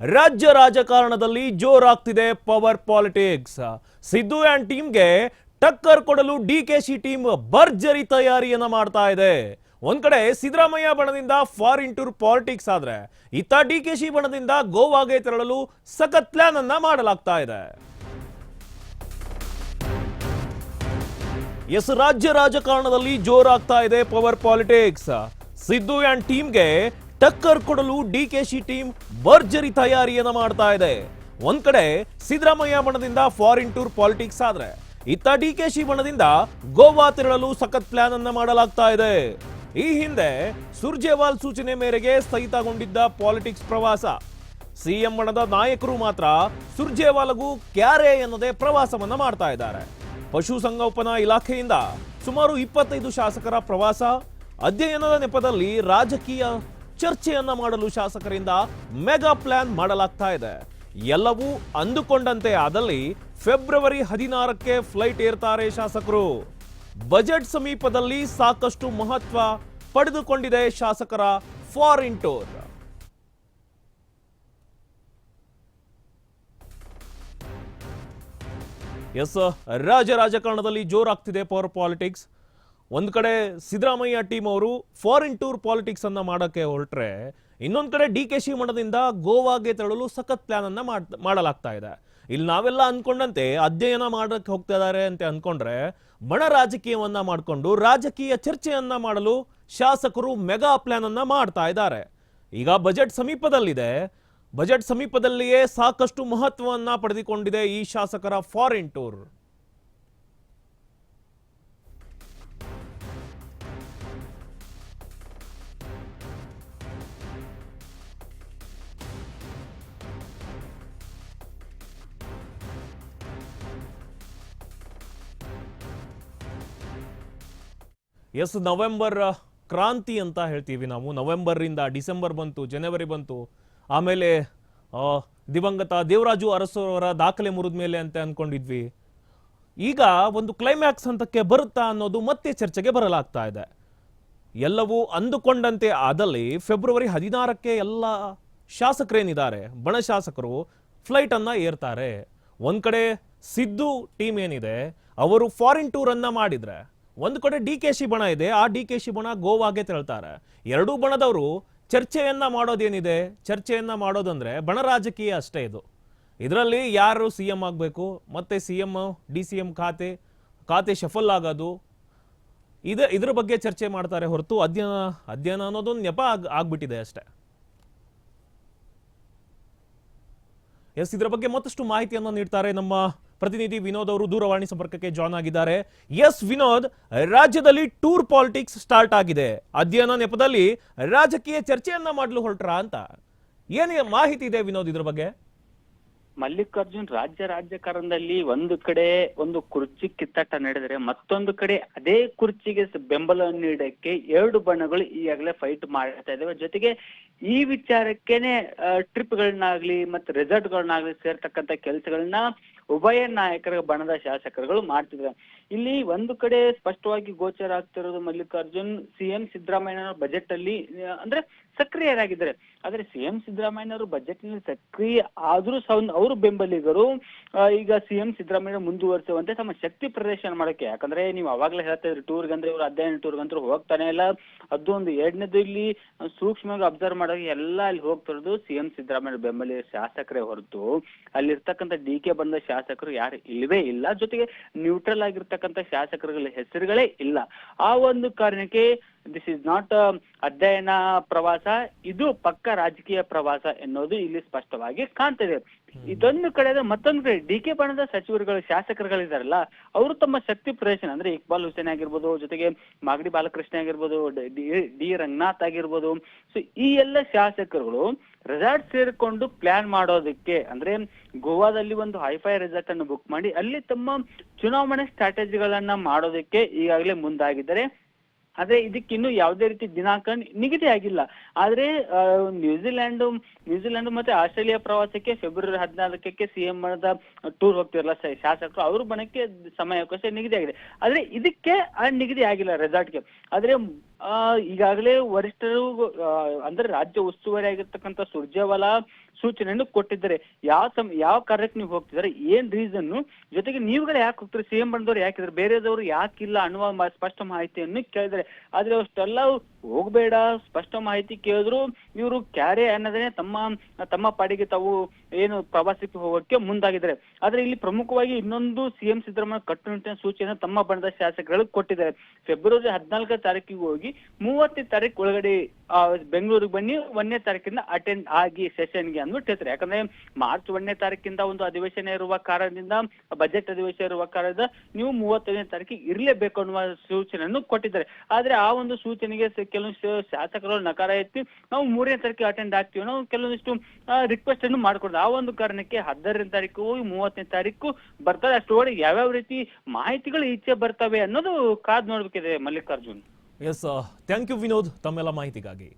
ರಾಜ್ಯ ರಾಜಕಾರಣದಲ್ಲಿ ಜೋರಾಗ್ತಿದೆ ಪವರ್ ಪಾಲಿಟಿಕ್ಸ್. ಸಿದ್ದು ಆ್ಯಂಡ್ ಟೀಮ್ಗೆ ಟಕ್ಕರ್ ಕೊಡಲು ಡಿ ಕೆ ಸಿ ಟೀಮ್ ಭರ್ಜರಿ ತಯಾರಿಯನ್ನ ಮಾಡ್ತಾ ಇದೆ. ಒಂದ್ ಕಡೆ ಸಿದ್ದರಾಮಯ್ಯ ಬಣದಿಂದ ಫಾರಿನ್ ಟೂರ್ ಪಾಲಿಟಿಕ್ಸ್ ಆದ್ರೆ, ಇತ್ತ ಡಿ ಕೆ ಸಿ ಬಣದಿಂದ ಗೋವಾಗೆ ತೆರಳಲು ಸಖತ್ ಪ್ಲಾನ್ ಅನ್ನ ಮಾಡಲಾಗ್ತಾ ಇದೆ. ಎಸ್, ರಾಜ್ಯ ರಾಜಕಾರಣದಲ್ಲಿ ಜೋರಾಗ್ತಾ ಇದೆ ಪವರ್ ಪಾಲಿಟಿಕ್ಸ್. ಸಿದ್ದು ಆ್ಯಂಡ್ ಟೀಮ್ಗೆ ಟಕ್ಕರ್ ಕೊಡಲು ಡಿ ಕೆ ಟೀಮ್ ಭರ್ಜರಿ ತಯಾರಿಯನ್ನ ಮಾಡ್ತಾ ಇದೆ. ಒಂದ್ ಕಡೆ ಸಿದ್ದರಾಮಯ್ಯ ಬಣದಿಂದ ಫಾರಿನ್ ಟೂರ್ ಪಾಲಿಟಿಕ್ಸ್ ಆದ್ರೆ, ಇತ್ತ ಡಿ ಕೆ ಬಣದಿಂದ ಗೋವಾ ತೆರಳಲು ಸಖತ್ ಪ್ಲಾನ್ ಅನ್ನ ಮಾಡಲಾಗ್ತಾ ಇದೆ. ಈ ಹಿಂದೆ ಸುರ್ಜೇವಾಲ್ ಸೂಚನೆ ಮೇರೆಗೆ ಸ್ಥಗಿತಗೊಂಡಿದ್ದ ಪಾಲಿಟಿಕ್ಸ್ ಪ್ರವಾಸ. ಸಿಎಂ ಬಣದ ನಾಯಕರು ಮಾತ್ರ ಸುರ್ಜೇವಾಲಗೂ ಕ್ಯಾರೆ ಎನ್ನದೆ ಪ್ರವಾಸವನ್ನ ಮಾಡ್ತಾ ಇದ್ದಾರೆ. ಪಶುಸಂಗೋಪನಾ ಇಲಾಖೆಯಿಂದ ಸುಮಾರು ಇಪ್ಪತ್ತೈದು ಶಾಸಕರ ಪ್ರವಾಸ, ಅಧ್ಯಯನದ ನೆಪದಲ್ಲಿ ರಾಜಕೀಯ ಚರ್ಚೆಯನ್ನ ಮಾಡಲು ಶಾಸಕರಿಂದ ಮೆಗಾ ಪ್ಲಾನ್ ಮಾಡಲಾಗ್ತಾ ಇದೆ. ಎಲ್ಲವೂ ಅಂದುಕೊಂಡಂತೆ ಆದಲ್ಲಿ ಫೆಬ್ರವರಿ ಹದಿನಾರಕ್ಕೆ ಫ್ಲೈಟ್ ಏರ್ತಾರೆ ಶಾಸಕರು. ಬಜೆಟ್ ಸಮೀಪದಲ್ಲಿ ಸಾಕಷ್ಟು ಮಹತ್ವ ಪಡೆದುಕೊಂಡಿದೆ ಶಾಸಕರ ಫಾರಿನ್ ಟೂರ್. ಎಸ್ ರಾಜಕಾರಣದಲ್ಲಿ ಜೋರಾಗ್ತಿದೆ ಪವರ್ ಪಾಲಿಟಿಕ್ಸ್. ಒಂದ್ ಕಡೆ ಸಿದ್ದರಾಮಯ್ಯ ಟೀಮ್ ಅವರು ಫಾರಿನ್ ಟೂರ್ ಪಾಲಿಟಿಕ್ಸ್ ಅನ್ನ ಮಾಡಕ್ಕೆ ಹೊರಟ್ರೆ, ಇನ್ನೊಂದು ಕಡೆ ಡಿ ಕೆ ಶಿ ಮಠದಿಂದ ಗೋವಾಗೆ ತೆರಳಲು ಸಖತ್ ಪ್ಲಾನ್ ಅನ್ನ ಮಾಡಲಾಗ್ತಾ ಇದೆ. ಇಲ್ಲಿ ನಾವೆಲ್ಲ ಅಂದ್ಕೊಂಡಂತೆ ಅಧ್ಯಯನ ಮಾಡಕ್ಕೆ ಹೋಗ್ತಾ ಇದ್ದಾರೆ ಅಂತ ಅನ್ಕೊಂಡ್ರೆ ಬಣ ರಾಜಕೀಯವನ್ನ ಮಾಡಿಕೊಂಡು ರಾಜಕೀಯ ಚರ್ಚೆಯನ್ನ ಮಾಡಲು ಶಾಸಕರು ಮೆಗಾ ಪ್ಲಾನ್ ಅನ್ನ ಮಾಡ್ತಾ ಇದ್ದಾರೆ ಈಗ ಬಜೆಟ್ ಸಮೀಪದಲ್ಲಿದೆ. ಬಜೆಟ್ ಸಮೀಪದಲ್ಲಿಯೇ ಸಾಕಷ್ಟು ಮಹತ್ವವನ್ನ ಪಡೆದುಕೊಂಡಿದೆ ಈ ಶಾಸಕರ ಫಾರಿನ್ ಟೂರ್ ಎಸ್, ನವೆಂಬರ್ ಕ್ರಾಂತಿ ಅಂತ ಹೇಳ್ತೀವಿ ನಾವು. ನವೆಂಬರಿಂದ ಡಿಸೆಂಬರ್ ಬಂತು, ಜನವರಿ ಬಂತು. ಆಮೇಲೆ ದಿವಂಗತ ದೇವರಾಜು ಅರಸರವರ ದಾಖಲೆ ಮುರಿದ ಮೇಲೆ ಅಂತ ಅಂದ್ಕೊಂಡಿದ್ವಿ ಈಗ ಒಂದು ಕ್ಲೈಮ್ಯಾಕ್ಸ್ ಹಂತಕ್ಕೆ ಬರುತ್ತಾ ಅನ್ನೋದು ಮತ್ತೆ ಚರ್ಚೆಗೆ ಬರಲಾಗ್ತಾ ಇದೆ. ಎಲ್ಲವೂ ಅಂದುಕೊಂಡಂತೆ ಆದಲ್ಲಿ ಫೆಬ್ರವರಿ ಹದಿನಾರಕ್ಕೆ ಎಲ್ಲ ಶಾಸಕರೇನಿದ್ದಾರೆ? ಬಣ ಶಾಸಕರು ಫ್ಲೈಟನ್ನು ಏರ್ತಾರೆ. ಒಂದು ಕಡೆ ಸಿದ್ದು ಟೀಮ್ ಏನಿದೆ, ಅವರು ಫಾರಿನ್ ಟೂರನ್ನು ಮಾಡಿದ್ರೆ ಒಂದ್ ಕಡೆ ಡಿ ಕೆ ಶಿ ಬಣ ಇದೆ, ಆ ಡಿ ಕೆ ಶಿ ಬಣ ಗೋವಾಗೆ ತೆರಳ್ತಾರೆ. ಎರಡೂ ಬಣದವರು ಚರ್ಚೆಯನ್ನ ಮಾಡೋದೇನಿದೆ? ಚರ್ಚೆಯನ್ನ ಮಾಡೋದಂದ್ರೆ ಬಣ ರಾಜಕೀಯ ಅಷ್ಟೇ ಇದು. ಇದರಲ್ಲಿ ಯಾರು ಸಿ ಎಂ ಆಗಬೇಕು? ಮತ್ತೆ C M, D C M ಖಾತೆ ಖಾತೆ ಶಫಲ್ ಆಗೋದು, ಇದ, ಇದ್ರ ಬಗ್ಗೆ ಚರ್ಚೆ ಮಾಡ್ತಾರೆ ಹೊರತು ಅಧ್ಯಯನ ಅಧ್ಯಯನ ಅನ್ನೋದೊಂದು ನೆಪ ಆಗ್, ಆಗ್ಬಿಟ್ಟಿದೆ ಅಷ್ಟೇ. ಎಸ್, ಇದರ ಬಗ್ಗೆ ಮತ್ತಷ್ಟು ಮಾಹಿತಿಯನ್ನು ನೀಡ್ತಾರೆ ನಮ್ಮ ಪ್ರತಿನಿಧಿ ವಿನೋದ್ ಅವರು ದೂರವಾಣಿ ಸಂಪರ್ಕಕ್ಕೆ ಜಾಯ್ನ್ ಆಗಿದ್ದಾರೆ. ಎಸ್ ವಿನೋದ್, ರಾಜ್ಯದಲ್ಲಿ ಟೂರ್ ಪಾಲಿಟಿಕ್ಸ್ ಸ್ಟಾರ್ಟ್ ಆಗಿದೆ. ಅಧ್ಯಯನ ನೆಪದಲ್ಲಿ ರಾಜಕೀಯ ಚರ್ಚೆಯನ್ನ ಮಾಡಲು ಹೊರಟ್ರಾ ಅಂತ. ಏನೇ ಮಾಹಿತಿ ಇದೆ ವಿನೋದ್ ಇದ್ರ ಬಗ್ಗೆ? ಮಲ್ಲಿಕಾರ್ಜುನ್, ರಾಜ್ಯ ರಾಜಕಾರಣದಲ್ಲಿ ಒಂದು ಕಡೆ ಒಂದು ಕುರ್ಚಿ ಕಿತ್ತಾಟ ನಡೆದರೆ ಮತ್ತೊಂದು ಕಡೆ ಅದೇ ಕುರ್ಚಿಗೆ ಬೆಂಬಲ ನೀಡಕ್ಕೆ ಎರಡು ಬಣಗಳು ಈಗಾಗಲೇ ಫೈಟ್ ಮಾಡ್ತಾ ಇದಾವೆ. ಜೊತೆಗೆ ಈ ವಿಚಾರಕ್ಕೇನೆ ಟ್ರಿಪ್ಗಳನ್ನಾಗ್ಲಿ ಮತ್ತೆ ರೆಸಾರ್ಟ್ಗಳನ್ನಾಗ್ಲಿ ಸೇರ್ತಕ್ಕಂತ ಕೆಲಸಗಳನ್ನ ಉಭಯ ನಾಯಕರ ಬಣದ ಶಾಸಕರುಗಳು ಮಾಡ್ತಿದ್ದಾರೆ. ಇಲ್ಲಿ ಒಂದು ಕಡೆ ಸ್ಪಷ್ಟವಾಗಿ ಗೋಚರ ಆಗ್ತಿರೋದು ಮಲ್ಲಿಕಾರ್ಜುನ್ ಸಿಎಂ ಸಿದ್ದರಾಮಯ್ಯನವರ ಬಜೆಟ್ ಅಲ್ಲಿ, ಅಂದ್ರೆ ಸಕ್ರಿಯರಾಗಿದ್ದಾರೆ. ಆದ್ರೆ ಸಿಎಂ ಸಿದ್ದರಾಮಯ್ಯನವರು ಬಜೆಟ್ನಲ್ಲಿ ಸಕ್ರಿಯ ಆದ್ರೂ ಸಹ ಅವರು ಬೆಂಬಲಿಗರು ಈಗ ಸಿಎಂ ಸಿದ್ದರಾಮಯ್ಯ ಮುಂದುವರಿಸುವಂತೆ ತಮ್ಮ ಶಕ್ತಿ ಪ್ರದರ್ಶನ ಮಾಡಕ್ಕೆ. ಯಾಕಂದ್ರೆ ನೀವು ಅವಾಗ್ಲೇ ಹೇಳ್ತಾ ಇದ್ರಿ ಟೂರ್ಗೆ ಅಂದ್ರೆ ಇವರು ಅಧ್ಯಯನ ಟೂರ್ಗೆ ಅಂತೂ ಹೋಗ್ತಾನೆ ಇಲ್ಲ. ಅದು ಒಂದು ಎರಡನೇದು ಇಲ್ಲಿ ಸೂಕ್ಷ್ಮವಾಗಿ ಅಬ್ಸರ್ವ್ ಮಾಡಾಗ ಎಲ್ಲ ಅಲ್ಲಿ ಹೋಗ್ತಿರೋದು ಸಿಎಂ ಸಿದ್ದರಾಮಯ್ಯ ಬೆಂಬಲಿಗ ಶಾಸಕರೇ ಹೊರತು. ಅಲ್ಲಿರ್ತಕ್ಕಂಥ ಡಿ ಕೆ ಬಂದ ಶಾಸಕರು ಯಾರು ಇಲ್ಲವೇ ಇಲ್ಲ. ಜೊತೆಗೆ ನ್ಯೂಟ್ರಲ್ ಆಗಿರ್ತಕ್ಕಂಥ ಶಾಸಕರುಗಳ ಹೆಸರುಗಳೇ ಇಲ್ಲ. ಆ ಒಂದು ಕಾರಣಕ್ಕೆ ದಿಸ್ ಇಸ್ ನಾಟ್ ಅಧ್ಯಯನ ಪ್ರವಾಸ ಇದು ಪಕ್ಕ ರಾಜಕೀಯ ಪ್ರವಾಸ ಎನ್ನುವುದು ಇಲ್ಲಿ ಸ್ಪಷ್ಟವಾಗಿ ಕಾಣ್ತದೆ. ಇದೊಂದು ಕಡೆ ಮತ್ತೊಂದು ಕಡೆ ಡಿ ಕೆ ಬಣದ ಸಚಿವರುಗಳು ಶಾಸಕರುಗಳಿದಾರಲ್ಲ ಅವರು ತಮ್ಮ ಶಕ್ತಿ ಪ್ರದರ್ಶನ ಅಂದ್ರೆ ಇಕ್ಬಾಲ್ ಹುಸೇನ್ ಆಗಿರ್ಬೋದು ಜೊತೆಗೆ ಮಾಗಡಿ ಬಾಲಕೃಷ್ಣ ಆಗಿರ್ಬೋದು ಡಿ- ಡಿ ರಂಗನಾಥ್ ಆಗಿರ್ಬೋದು. ಸೊ ಈ ಎಲ್ಲ ಶಾಸಕರುಗಳು ರೆಸಾರ್ಟ್ ಸೇರಿಕೊಂಡು ಪ್ಲಾನ್ ಮಾಡೋದಕ್ಕೆ ಅಂದ್ರೆ ಗೋವಾದಲ್ಲಿ ಒಂದು ಹೈಫೈ ರೆಸಾರ್ಟ್ ಅನ್ನು ಬುಕ್ ಮಾಡಿ ಅಲ್ಲಿ ತಮ್ಮ ಚುನಾವಣೆ ಸ್ಟ್ರಾಟಜಿಗಳನ್ನ ಮಾಡೋದಕ್ಕೆ ಈಗಾಗಲೇ ಮುಂದಾಗಿದ್ದಾರೆ. ಆದ್ರೆ ಇದಕ್ಕಿನ್ನೂ ಯಾವುದೇ ರೀತಿ ದಿನಾಂಕ ನಿಗದಿ ಆಗಿಲ್ಲ. ಆದ್ರೆ ನ್ಯೂಜಿಲೆಂಡ್ ನ್ಯೂಜಿಲೆಂಡ್ ಮತ್ತೆ ಆಸ್ಟ್ರೇಲಿಯಾ ಪ್ರವಾಸಕ್ಕೆ ಫೆಬ್ರವರಿ ಹದಿನಾಲ್ಕಕ್ಕೆ ಸಿಎಂ ಬಣದ ಟೂರ್ ಹೋಗ್ತಿರಲ್ಲ ಶಾಸಕರು, ಅವ್ರ ಬಣಕ್ಕೆ ಸಮಯಾವಕಾಶ ನಿಗದಿ ಆಗಿದೆ ಆದ್ರೆ ಇದಕ್ಕೆ ನಿಗದಿ ಆಗಿಲ್ಲ ರೆಸಾರ್ಟ್ಗೆ ಆದ್ರೆ ಈಗಾಗಲೇ ವರಿಷ್ಠರು ಅಂದ್ರೆ ರಾಜ್ಯ ಉಸ್ತುವಾರಿ ಆಗಿರ್ತಕ್ಕಂಥ ಸುರ್ಜೇವಾಲಾ ಸೂಚನೆಯನ್ನು ಕೊಟ್ಟಿದ್ದಾರೆ. ಯಾವ ಸಮ, ಯಾವ ಕಾರ್ಯಕ್ಕೆ ನೀವು ಹೋಗ್ತಿದ್ದಾರೆ? ಏನ್ ರೀಸನ್ ಜೊತೆಗೆ ನೀವುಗಳು ಯಾಕೆ ಹೋಗ್ತಾರೆ? ಸಿಎಂ ಬಂದವರು ಯಾಕಿದ್ರೆ ಬೇರೆದವರು ಯಾಕಿಲ್ಲ ಅನ್ನುವ ಸ್ಪಷ್ಟ ಮಾಹಿತಿಯನ್ನು ಕೇಳಿದ್ದಾರೆ. ಆದ್ರೆ ಅಷ್ಟೆಲ್ಲ ಹೋಗ್ಬೇಡ. ಸ್ಪಷ್ಟ ಮಾಹಿತಿ ಕೇಳಿದ್ರು ಇವರು ಕ್ಯಾರೆ ಅನ್ನೋದನ್ನೇ ತಮ್ಮ ತಮ್ಮ ಪಾಡಿಗೆ ತಾವು ಏನು ಪ್ರವಾಸಕ್ಕೆ ಹೋಗೋಕೆ ಮುಂದಾಗಿದ್ದಾರೆ. ಆದ್ರೆ ಇಲ್ಲಿ ಪ್ರಮುಖವಾಗಿ ಇನ್ನೊಂದು ಸಿಎಂ ಸಿದ್ದರಾಮಯ್ಯ ಕಟ್ಟುನಿಟ್ಟಿನ ಸೂಚನೆ ತಮ್ಮ ಬಣದ ಶಾಸಕರು ಕೊಟ್ಟಿದ್ದಾರೆ. ಫೆಬ್ರವರಿ ಹದಿನಾಲ್ಕನೇ ತಾರೀಕಿಗೆ ಹೋಗಿ ಮೂವತ್ತನೇ ತಾರೀಕು ಒಳಗಡೆ ಬೆಂಗಳೂರಿಗೆ ಬನ್ನಿ, ಒಂದನೇ ತಾರೀಕಿಂದ ಅಟೆಂಡ್ ಆಗಿ ಸೆಷನ್ಗೆ ಅಂದ್ಬಿಟ್ಟು ಹೇಳ್ತಾರೆ. ಯಾಕಂದ್ರೆ ಮಾರ್ಚ್ ಒಂದನೇ ತಾರೀಕಿಂದ ಒಂದು ಅಧಿವೇಶನ ಇರುವ ಕಾರಣದಿಂದ ಬಜೆಟ್ ಅಧಿವೇಶನ ಇರುವ ಕಾರಣದಿಂದ ನೀವು ಮೂವತ್ತೈದನೇ ತಾರೀಕಿಗೆ ಇರಲೇಬೇಕು ಅನ್ನುವ ಸೂಚನೆಯನ್ನು ಕೊಟ್ಟಿದ್ದಾರೆ. ಆದ್ರೆ ಆ ಒಂದು ಸೂಚನೆಗೆ ಕೆಲವು ಕೆಲವೊಂದಿಷ್ಟು ಶಾಸಕರು ನಕಾರ ಎತ್ತಿ, ನಾವು ಮೂರನೇ ತಾರೀಕಿಗೆ ಅಟೆಂಡ್ ಆಗ್ತೀವಿ ನಾವು ಕೆಲವೊಂದಿಷ್ಟು ರಿಕ್ವೆಸ್ಟ್ ಅನ್ನು ಮಾಡ್ಕೊಡ್ದು ಆ ಒಂದು ಕಾರಣಕ್ಕೆ ಹದಿನಾರನೇ ತಾರೀಕು ಮೂವತ್ತನೇ ತಾರೀಕು ಬರ್ತದೆ. ಅಷ್ಟರೊಳಗೆ ಯಾವ್ಯಾವ ರೀತಿ ಮಾಹಿತಿಗಳು ಈಚೆ ಬರ್ತವೆ ಅನ್ನೋದು ಕಾದ್ ನೋಡ್ಬೇಕಿದೆ Mallikarjun. Yes thank you Vinod ತಮ್ಮೆಲ್ಲ ಮಾಹಿತಿಗಾಗಿ.